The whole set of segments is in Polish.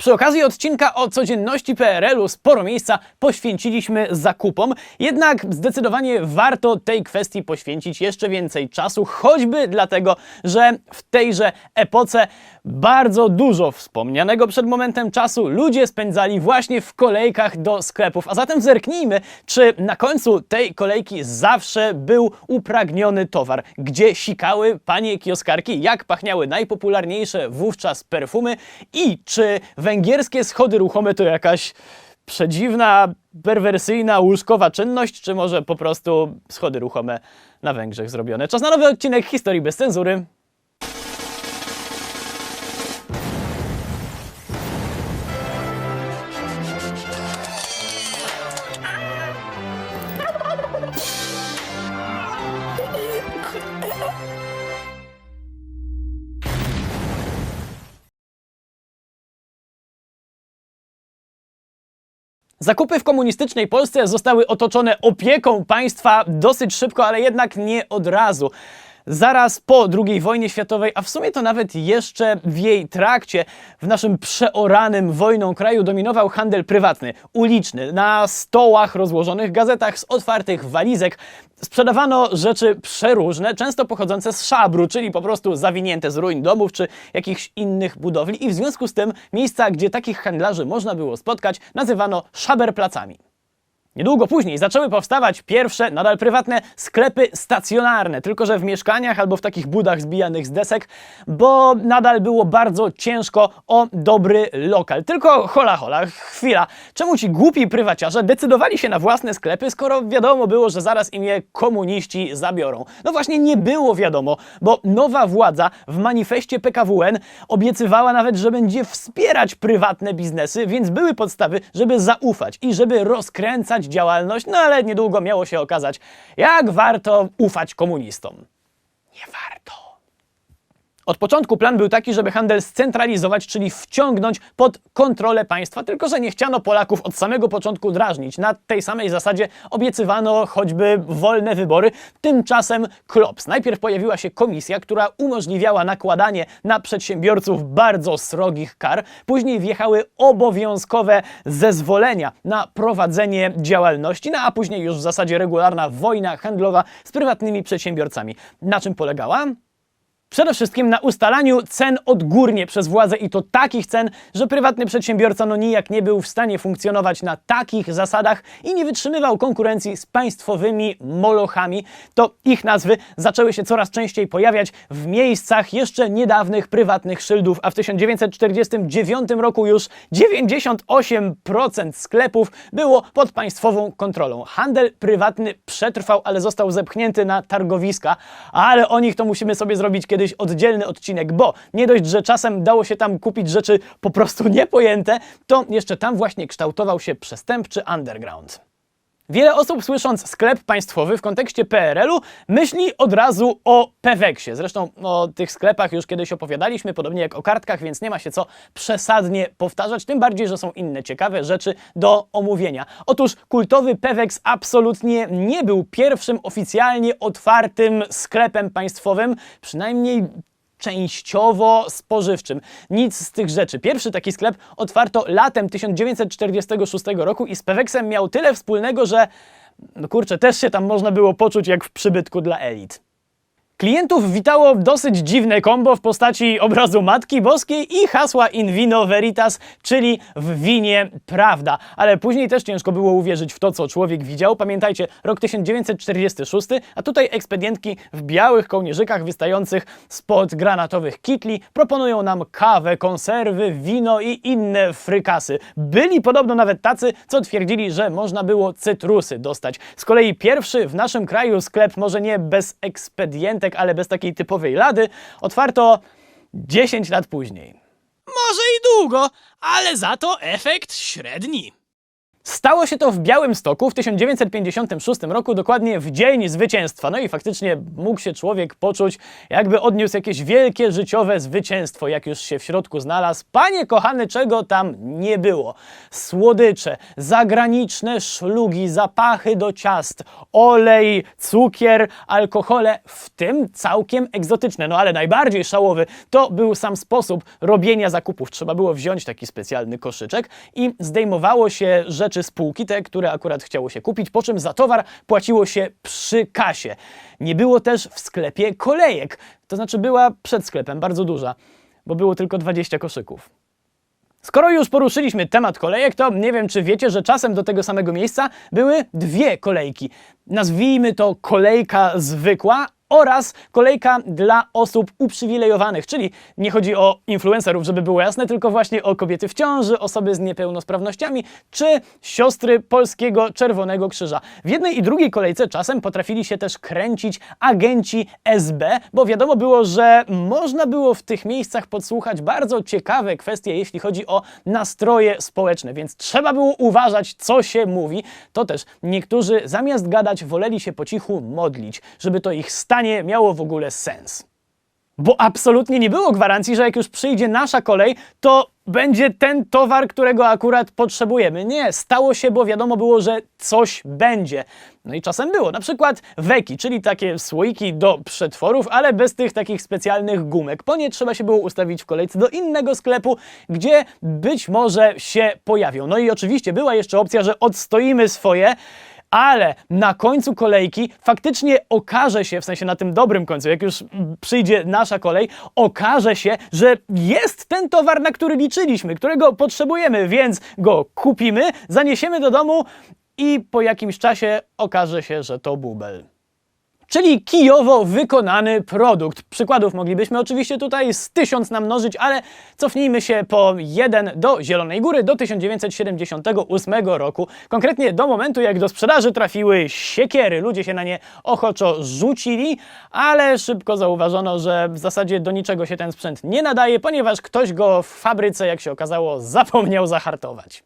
Przy okazji odcinka o codzienności PRL-u sporo miejsca poświęciliśmy zakupom, jednak zdecydowanie warto tej kwestii poświęcić jeszcze więcej czasu, choćby dlatego, że w tejże epoce bardzo dużo wspomnianego przed momentem czasu ludzie spędzali właśnie w kolejkach do sklepów. A zatem zerknijmy, czy na końcu tej kolejki zawsze był upragniony towar, gdzie sikały panie kioskarki, jak pachniały najpopularniejsze wówczas perfumy i czy węgierskie schody ruchome to jakaś przedziwna, perwersyjna, łóżkowa czynność, czy może po prostu schody ruchome na Węgrzech zrobione. Czas na nowy odcinek Historii bez cenzury. Zakupy w komunistycznej Polsce zostały otoczone opieką państwa dosyć szybko, ale jednak nie od razu. Zaraz po II wojnie światowej, a w sumie to nawet jeszcze w jej trakcie, w naszym przeoranym wojną kraju dominował handel prywatny, uliczny, na stołach rozłożonych gazetach z otwartych walizek. Sprzedawano rzeczy przeróżne, często pochodzące z szabru, czyli po prostu zawinięte z ruin domów czy jakichś innych budowli i w związku z tym miejsca, gdzie takich handlarzy można było spotkać, nazywano szaberplacami. Niedługo później zaczęły powstawać pierwsze, nadal prywatne sklepy stacjonarne, tylko że w mieszkaniach albo w takich budach zbijanych z desek, bo nadal było bardzo ciężko o dobry lokal. Tylko hola hola, chwila, czemu ci głupi prywaciarze decydowali się na własne sklepy, skoro wiadomo było, że zaraz im je komuniści zabiorą? No właśnie nie było wiadomo, bo nowa władza w manifestie PKWN obiecywała nawet, że będzie wspierać prywatne biznesy, więc były podstawy, żeby zaufać i żeby rozkręcać działalność, no ale niedługo miało się okazać, jak warto ufać komunistom. Nie warto. Od początku plan był taki, żeby handel scentralizować, czyli wciągnąć pod kontrolę państwa, tylko że nie chciano Polaków od samego początku drażnić. Na tej samej zasadzie obiecywano choćby wolne wybory. Tymczasem klops. Najpierw pojawiła się komisja, która umożliwiała nakładanie na przedsiębiorców bardzo srogich kar. Później wjechały obowiązkowe zezwolenia na prowadzenie działalności, no a później już w zasadzie regularna wojna handlowa z prywatnymi przedsiębiorcami. Na czym polegała? Przede wszystkim na ustalaniu cen odgórnie przez władzę i to takich cen, że prywatny przedsiębiorca no nijak nie był w stanie funkcjonować na takich zasadach i nie wytrzymywał konkurencji z państwowymi molochami. To ich nazwy zaczęły się coraz częściej pojawiać w miejscach jeszcze niedawnych prywatnych szyldów, a w 1949 roku już 98% sklepów było pod państwową kontrolą. Handel prywatny przetrwał, ale został zepchnięty na targowiska, ale o nich to musimy sobie zrobić kiedyś oddzielny odcinek, bo nie dość, że czasem dało się tam kupić rzeczy po prostu niepojęte, to jeszcze tam właśnie kształtował się przestępczy underground. Wiele osób słysząc sklep państwowy w kontekście PRL-u myśli od razu o Peweksie. Zresztą o tych sklepach już kiedyś opowiadaliśmy, podobnie jak o kartkach, więc nie ma się co przesadnie powtarzać, tym bardziej, że są inne ciekawe rzeczy do omówienia. Otóż kultowy Peweks absolutnie nie był pierwszym oficjalnie otwartym sklepem państwowym, przynajmniej częściowo spożywczym. Nic z tych rzeczy. Pierwszy taki sklep otwarto latem 1946 roku i z Peweksem miał tyle wspólnego, że no kurczę, też się tam można było poczuć jak w przybytku dla elit. Klientów witało dosyć dziwne kombo w postaci obrazu Matki Boskiej i hasła in vino veritas, czyli w winie prawda. Ale później też ciężko było uwierzyć w to, co człowiek widział. Pamiętajcie, rok 1946, a tutaj ekspedientki w białych kołnierzykach wystających spod granatowych kitli proponują nam kawę, konserwy, wino i inne frykasy. Byli podobno nawet tacy, co twierdzili, że można było cytrusy dostać. Z kolei pierwszy w naszym kraju sklep, może nie bez ekspedientek, ale bez takiej typowej lady, otwarto 10 lat później. Może i długo, ale za to efekt średni. Stało się to w Białymstoku w 1956 roku, dokładnie w dzień zwycięstwa. No i faktycznie mógł się człowiek poczuć, jakby odniósł jakieś wielkie życiowe zwycięstwo, jak już się w środku znalazł. Panie kochany, czego tam nie było? Słodycze, zagraniczne szlugi, zapachy do ciast, olej, cukier, alkohole, w tym całkiem egzotyczne. No ale najbardziej szałowy to był sam sposób robienia zakupów. Trzeba było wziąć taki specjalny koszyczek i zdejmowało się rzeczy z półki, te, które akurat chciało się kupić, po czym za towar płaciło się przy kasie. Nie było też w sklepie kolejek, to znaczy była przed sklepem, bardzo duża, bo było tylko 20 koszyków. Skoro już poruszyliśmy temat kolejek, to nie wiem, czy wiecie, że czasem do tego samego miejsca były dwie kolejki. Nazwijmy to kolejka zwykła oraz kolejka dla osób uprzywilejowanych, czyli nie chodzi o influencerów, żeby było jasne, tylko właśnie o kobiety w ciąży, osoby z niepełnosprawnościami czy siostry Polskiego Czerwonego Krzyża. W jednej i drugiej kolejce czasem potrafili się też kręcić agenci SB, bo wiadomo było, że można było w tych miejscach podsłuchać bardzo ciekawe kwestie, jeśli chodzi o nastroje społeczne, więc trzeba było uważać, co się mówi. To też niektórzy zamiast gadać woleli się po cichu modlić, żeby to ich stanie miało w ogóle sens. Bo absolutnie nie było gwarancji, że jak już przyjdzie nasza kolej, to będzie ten towar, którego akurat potrzebujemy. Nie, stało się, bo wiadomo było, że coś będzie. No i czasem było, na przykład weki, czyli takie słoiki do przetworów, ale bez tych takich specjalnych gumek. Po nie trzeba się było ustawić w kolejce do innego sklepu, gdzie być może się pojawią. No i oczywiście była jeszcze opcja, że odstoimy swoje, ale na końcu kolejki faktycznie okaże się, w sensie na tym dobrym końcu, jak już przyjdzie nasza kolej, okaże się, że jest ten towar, na który liczyliśmy, którego potrzebujemy, więc go kupimy, zaniesiemy do domu i po jakimś czasie okaże się, że to bubel. Czyli kijowo wykonany produkt. Przykładów moglibyśmy oczywiście tutaj z tysiąc namnożyć, ale cofnijmy się po jeden do Zielonej Góry do 1978 roku. Konkretnie do momentu, jak do sprzedaży trafiły siekiery. Ludzie się na nie ochoczo rzucili, ale szybko zauważono, że w zasadzie do niczego się ten sprzęt nie nadaje, ponieważ ktoś go w fabryce, jak się okazało, zapomniał zahartować.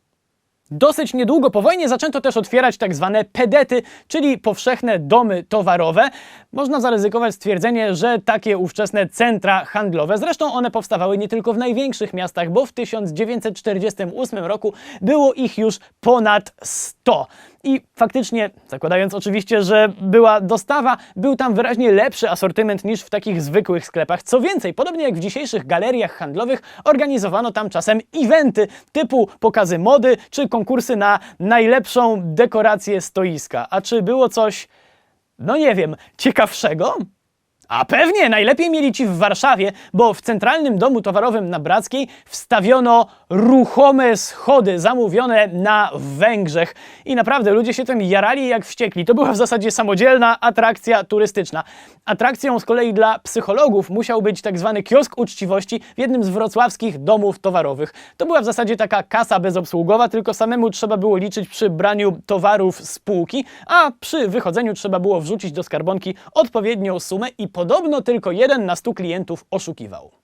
Dosyć niedługo po wojnie zaczęto też otwierać tak zwane pedety, czyli powszechne domy towarowe. Można zaryzykować stwierdzenie, że takie ówczesne centra handlowe, zresztą one powstawały nie tylko w największych miastach, bo w 1948 roku było ich już ponad 100. I faktycznie, zakładając oczywiście, że była dostawa, był tam wyraźnie lepszy asortyment niż w takich zwykłych sklepach. Co więcej, podobnie jak w dzisiejszych galeriach handlowych, organizowano tam czasem eventy typu pokazy mody czy konkursy na najlepszą dekorację stoiska. A czy było coś, no nie wiem, ciekawszego? A pewnie, najlepiej mieli ci w Warszawie, bo w Centralnym Domu Towarowym na Brackiej wstawiono ruchome schody zamówione na Węgrzech. I naprawdę ludzie się tym jarali jak wściekli. To była w zasadzie samodzielna atrakcja turystyczna. Atrakcją z kolei dla psychologów musiał być tak zwany kiosk uczciwości w jednym z wrocławskich domów towarowych. To była w zasadzie taka kasa bezobsługowa, tylko samemu trzeba było liczyć przy braniu towarów z półki, a przy wychodzeniu trzeba było wrzucić do skarbonki odpowiednią sumę i podobno tylko jeden na stu klientów oszukiwał.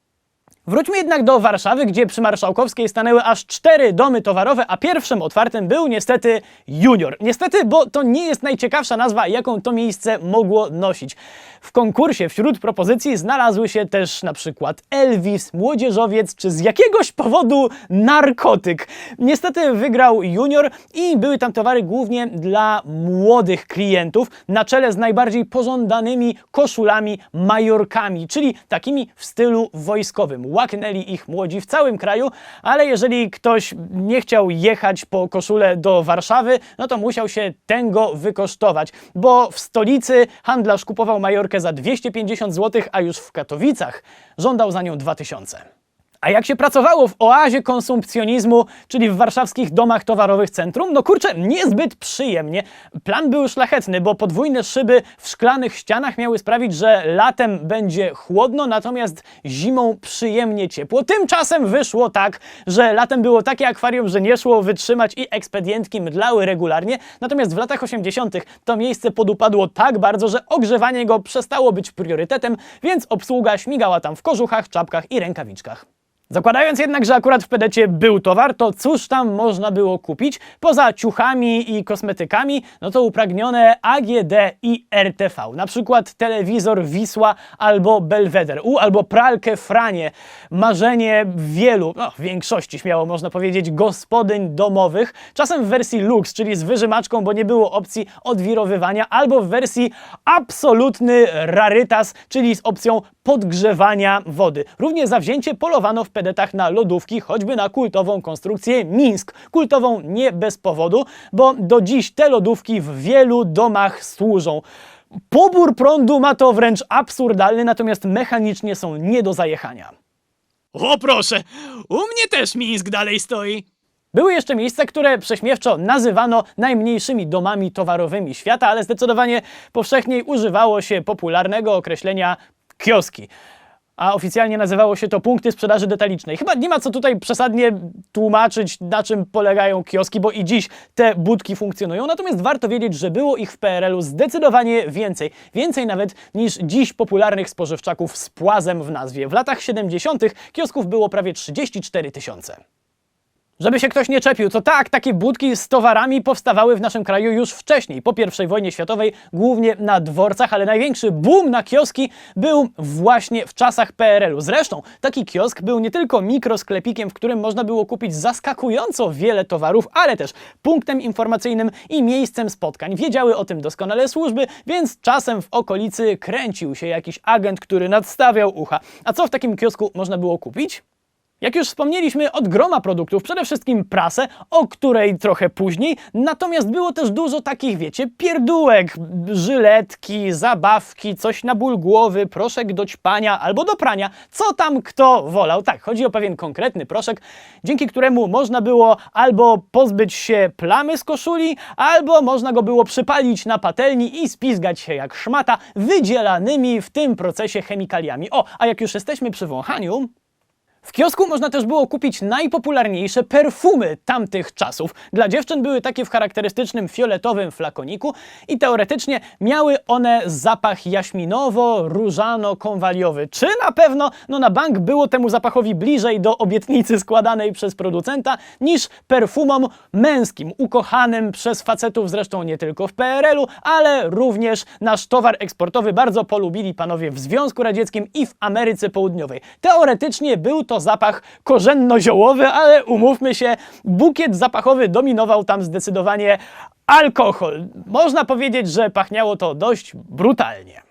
Wróćmy jednak do Warszawy, gdzie przy Marszałkowskiej stanęły aż cztery domy towarowe, a pierwszym otwartym był niestety Junior. Niestety, bo to nie jest najciekawsza nazwa, jaką to miejsce mogło nosić. W konkursie wśród propozycji znalazły się też na przykład Elvis, młodzieżowiec czy z jakiegoś powodu narkotyk. Niestety wygrał Junior i były tam towary głównie dla młodych klientów, na czele z najbardziej pożądanymi koszulami majorkami, czyli takimi w stylu wojskowym łaknęli ich młodzi w całym kraju, ale jeżeli ktoś nie chciał jechać po koszulę do Warszawy, no to musiał się tego wykosztować, bo w stolicy handlarz kupował majorkę za 250 zł, a już w Katowicach żądał za nią 2000. A jak się pracowało w oazie konsumpcjonizmu, czyli w warszawskich domach towarowych centrum? No kurczę, niezbyt przyjemnie. Plan był szlachetny, bo podwójne szyby w szklanych ścianach miały sprawić, że latem będzie chłodno, natomiast zimą przyjemnie ciepło. Tymczasem wyszło tak, że latem było takie akwarium, że nie szło wytrzymać i ekspedientki mdlały regularnie, natomiast w latach 80. to miejsce podupadło tak bardzo, że ogrzewanie go przestało być priorytetem, więc obsługa śmigała tam w kożuchach, czapkach i rękawiczkach. Zakładając jednak, że akurat w pedecie był towar, to cóż tam można było kupić? Poza ciuchami i kosmetykami, no to upragnione AGD i RTV. Na przykład telewizor Wisła albo Belweder U, albo pralkę Franie. Marzenie wielu, no większości śmiało można powiedzieć, gospodyń domowych. Czasem w wersji Lux, czyli z wyżymaczką, bo nie było opcji odwirowywania, albo w wersji absolutny rarytas, czyli z opcją podgrzewania wody. Równie zawzięcie polowano w pedetach na lodówki, choćby na kultową konstrukcję Mińsk. Kultową nie bez powodu, bo do dziś te lodówki w wielu domach służą. Pobór prądu ma to wręcz absurdalny, natomiast mechanicznie są nie do zajechania. O proszę, u mnie też Mińsk dalej stoi. Były jeszcze miejsca, które prześmiewczo nazywano najmniejszymi domami towarowymi świata, ale zdecydowanie powszechniej używało się popularnego określenia kioski. A oficjalnie nazywało się to punkty sprzedaży detalicznej. Chyba nie ma co tutaj przesadnie tłumaczyć, na czym polegają kioski, bo i dziś te budki funkcjonują. Natomiast warto wiedzieć, że było ich w PRL-u zdecydowanie więcej. Więcej nawet niż dziś popularnych spożywczaków z płazem w nazwie. W latach 70. kiosków było prawie 34 tysiące. Żeby się ktoś nie czepił, to tak, takie budki z towarami powstawały w naszym kraju już wcześniej, po I wojnie światowej, głównie na dworcach, ale największy boom na kioski był właśnie w czasach PRL-u. Zresztą taki kiosk był nie tylko mikrosklepikiem, w którym można było kupić zaskakująco wiele towarów, ale też punktem informacyjnym i miejscem spotkań. Wiedziały o tym doskonale służby, więc czasem w okolicy kręcił się jakiś agent, który nadstawiał ucha. A co w takim kiosku można było kupić? Jak już wspomnieliśmy, od groma produktów, przede wszystkim prasę, o której trochę później, natomiast było też dużo takich, wiecie, pierdółek, żyletki, zabawki, coś na ból głowy, proszek do ćpania albo do prania, co tam kto wolał. Tak, chodzi o pewien konkretny proszek, dzięki któremu można było albo pozbyć się plamy z koszuli, albo można go było przypalić na patelni i spizgać się jak szmata wydzielanymi w tym procesie chemikaliami. O, a jak już jesteśmy przy wąchaniu, w kiosku można też było kupić najpopularniejsze perfumy tamtych czasów. Dla dziewczyn były takie w charakterystycznym fioletowym flakoniku i teoretycznie miały one zapach jaśminowo-różano-konwaliowy. Czy na pewno? No na bank było temu zapachowi bliżej do obietnicy składanej przez producenta niż perfumom męskim, ukochanym przez facetów zresztą nie tylko w PRL-u, ale również nasz towar eksportowy bardzo polubili panowie w Związku Radzieckim i w Ameryce Południowej. Teoretycznie był to zapach korzenno-ziołowy, ale umówmy się, bukiet zapachowy dominował tam zdecydowanie alkohol. Można powiedzieć, że pachniało to dość brutalnie.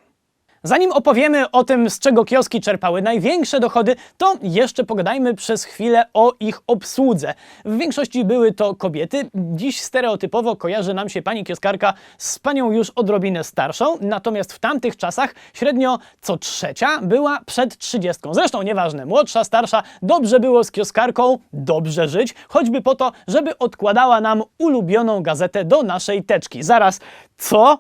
Zanim opowiemy o tym, z czego kioski czerpały największe dochody, to jeszcze pogadajmy przez chwilę o ich obsłudze. W większości były to kobiety. Dziś stereotypowo kojarzy nam się pani kioskarka z panią już odrobinę starszą, natomiast w tamtych czasach średnio co trzecia była przed trzydziestką. Zresztą nieważne, młodsza, starsza, dobrze było z kioskarką dobrze żyć, choćby po to, żeby odkładała nam ulubioną gazetę do naszej teczki. Zaraz, co?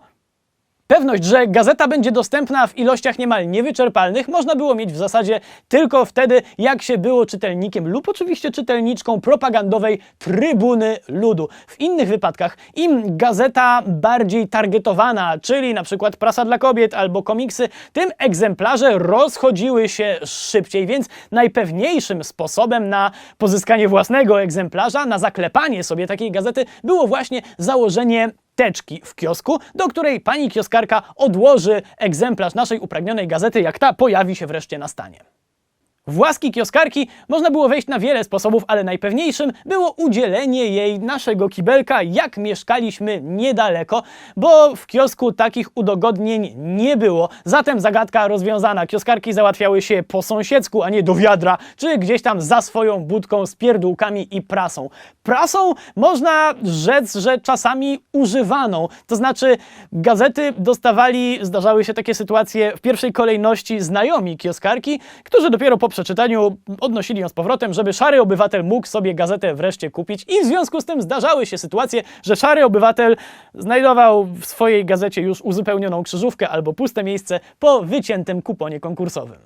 Pewność, że gazeta będzie dostępna w ilościach niemal niewyczerpalnych, można było mieć w zasadzie tylko wtedy, jak się było czytelnikiem lub oczywiście czytelniczką propagandowej Trybuny Ludu. W innych wypadkach im gazeta bardziej targetowana, czyli na przykład prasa dla kobiet albo komiksy, tym egzemplarze rozchodziły się szybciej, więc najpewniejszym sposobem na pozyskanie własnego egzemplarza, na zaklepanie sobie takiej gazety było właśnie założenie teczki w kiosku, do której pani kioskarka odłoży egzemplarz naszej upragnionej gazety, jak ta pojawi się wreszcie na stanie. W łaski kioskarki można było wejść na wiele sposobów, ale najpewniejszym było udzielenie jej naszego kibelka, jak mieszkaliśmy niedaleko, bo w kiosku takich udogodnień nie było. Zatem zagadka rozwiązana. Kioskarki załatwiały się po sąsiedzku, a nie do wiadra, czy gdzieś tam za swoją budką z pierdółkami i prasą. Prasą można rzec, że czasami używaną. To znaczy gazety dostawali, zdarzały się takie sytuacje w pierwszej kolejności znajomi kioskarki, którzy dopiero po przeczytaniu odnosili ją z powrotem, żeby szary obywatel mógł sobie gazetę wreszcie kupić i w związku z tym zdarzały się sytuacje, że szary obywatel znajdował w swojej gazecie już uzupełnioną krzyżówkę albo puste miejsce po wyciętym kuponie konkursowym.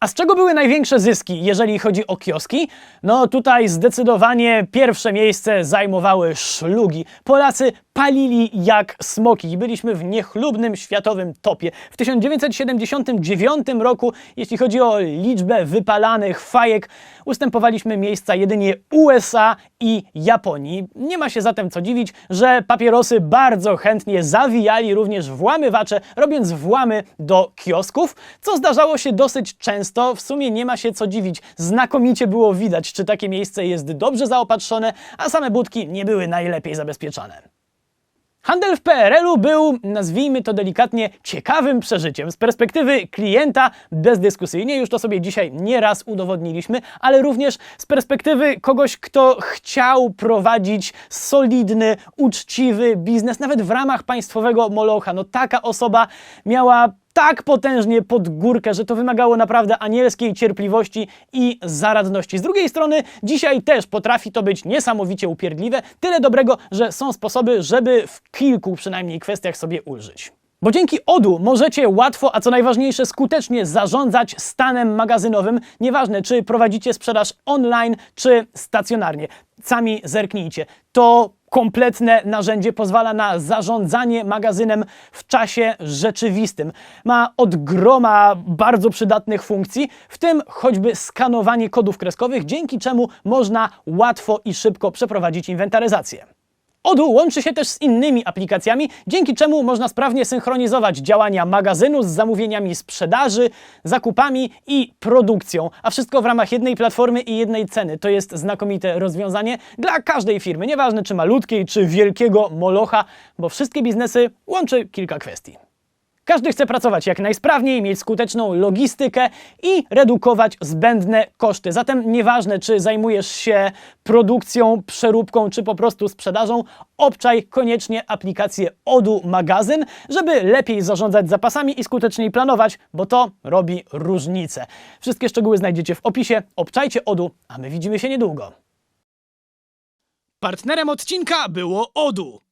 A z czego były największe zyski, jeżeli chodzi o kioski? No tutaj zdecydowanie pierwsze miejsce zajmowały szlugi. Polacy palili jak smoki i byliśmy w niechlubnym światowym topie. W 1979 roku, jeśli chodzi o liczbę wypalanych fajek, ustępowaliśmy miejsca jedynie USA i Japonii. Nie ma się zatem co dziwić, że papierosy bardzo chętnie zawijali również włamywacze, robiąc włamy do kiosków, co zdarzało się dosyć często. W sumie nie ma się co dziwić. Znakomicie było widać, czy takie miejsce jest dobrze zaopatrzone, a same budki nie były najlepiej zabezpieczane. Handel w PRL-u był, nazwijmy to delikatnie, ciekawym przeżyciem. Z perspektywy klienta bezdyskusyjnie, już to sobie dzisiaj nieraz udowodniliśmy, ale również z perspektywy kogoś, kto chciał prowadzić solidny, uczciwy biznes, nawet w ramach państwowego molocha. No taka osoba miała tak potężnie pod górkę, że to wymagało naprawdę anielskiej cierpliwości i zaradności. Z drugiej strony, dzisiaj też potrafi to być niesamowicie upierdliwe, tyle dobrego, że są sposoby, żeby w kilku przynajmniej kwestiach sobie ulżyć. Bo dzięki ODU możecie łatwo, a co najważniejsze skutecznie zarządzać stanem magazynowym, nieważne czy prowadzicie sprzedaż online czy stacjonarnie. Sami zerknijcie. To kompletne narzędzie pozwala na zarządzanie magazynem w czasie rzeczywistym. Ma od groma bardzo przydatnych funkcji, w tym choćby skanowanie kodów kreskowych, dzięki czemu można łatwo i szybko przeprowadzić inwentaryzację. Odoo łączy się też z innymi aplikacjami, dzięki czemu można sprawnie synchronizować działania magazynu z zamówieniami sprzedaży, zakupami i produkcją, a wszystko w ramach jednej platformy i jednej ceny. To jest znakomite rozwiązanie dla każdej firmy, nieważne czy malutkiej, czy wielkiego molocha, bo wszystkie biznesy łączy kilka kwestii. Każdy chce pracować jak najsprawniej, mieć skuteczną logistykę i redukować zbędne koszty. Zatem nieważne, czy zajmujesz się produkcją, przeróbką, czy po prostu sprzedażą, obczaj koniecznie aplikację Odu Magazyn, żeby lepiej zarządzać zapasami i skuteczniej planować, bo to robi różnicę. Wszystkie szczegóły znajdziecie w opisie. Obczajcie Odu, a my widzimy się niedługo. Partnerem odcinka było Odu.